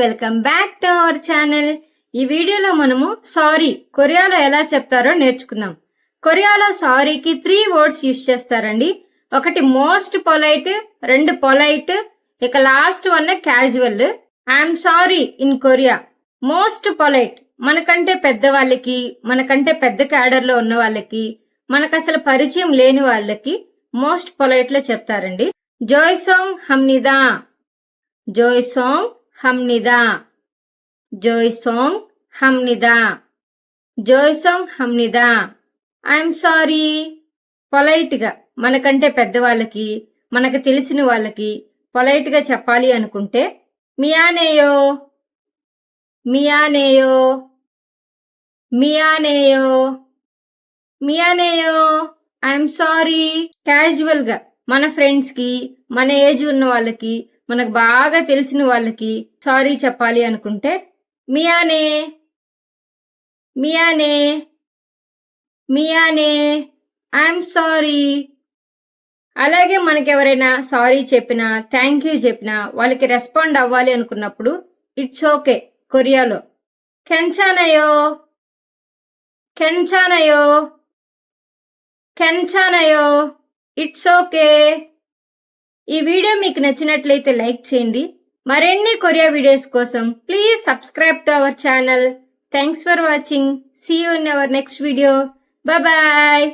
Welcome back to our channel. ఈ వీడియోలో మనము సారీ కొరియాలో ఎలా చెప్తారో నేర్చుకుందాం. కొరియాలో సారీకి త్రీ వర్డ్స్ యూజ్ చేస్తారండి. ఒకటి మోస్ట్ పొలైట్ రెండు పొలైట్ ఇక last one casual. I'm sorry in Korea. Most polite మనకంటే పెద్దవాళ్ళకి మనకంటే పెద్ద క్యాడర్లో ఉన్న వాళ్ళకి మనకు అసలు పరిచయం లేని వాళ్ళకి మోస్ట్ పొలైట్లో చెప్తారండి. జోయ్ సాంగ్ హమ్నిదా జోయ్ సాంగ్ హమ్నిదా జోయ్సోంగ్ హమ్నిదా జోయ్సోంగ్ హమ్నిదా ఐఎమ్ సారీ. పొలైట్గా మనకంటే పెద్దవాళ్ళకి మనకు తెలిసిన వాళ్ళకి పొలైట్గా చెప్పాలి అనుకుంటే మియానేయో మియానేయో మియానేయో మియానేయో ఐఎమ్ సారీ. క్యాజువల్గా మన ఫ్రెండ్స్కి మన ఏజ్ ఉన్న వాళ్ళకి మనకు బాగా తెలిసిన వాళ్ళకి సారీ చెప్పాలి అనుకుంటే మియానే మియానే మియానే ఐఎమ్ సారీ అలాగే మనకి ఎవరైనా సారీ చెప్పినా థ్యాంక్ యూ చెప్పినా వాళ్ళకి రెస్పాండ్ అవ్వాలి అనుకున్నప్పుడు ఇట్స్ ఓకే కొరియాలో. కెన్చానయో కెన్చానయో కెన్చానయో ఇట్స్ ఓకే ఈ వీడియో మీకు నచ్చినట్లయితే లైక్ చేయండి. మరిన్ని కొరియా వీడియోస్ కోసం please subscribe to our channel. Thanks for watching. See you in our next video bye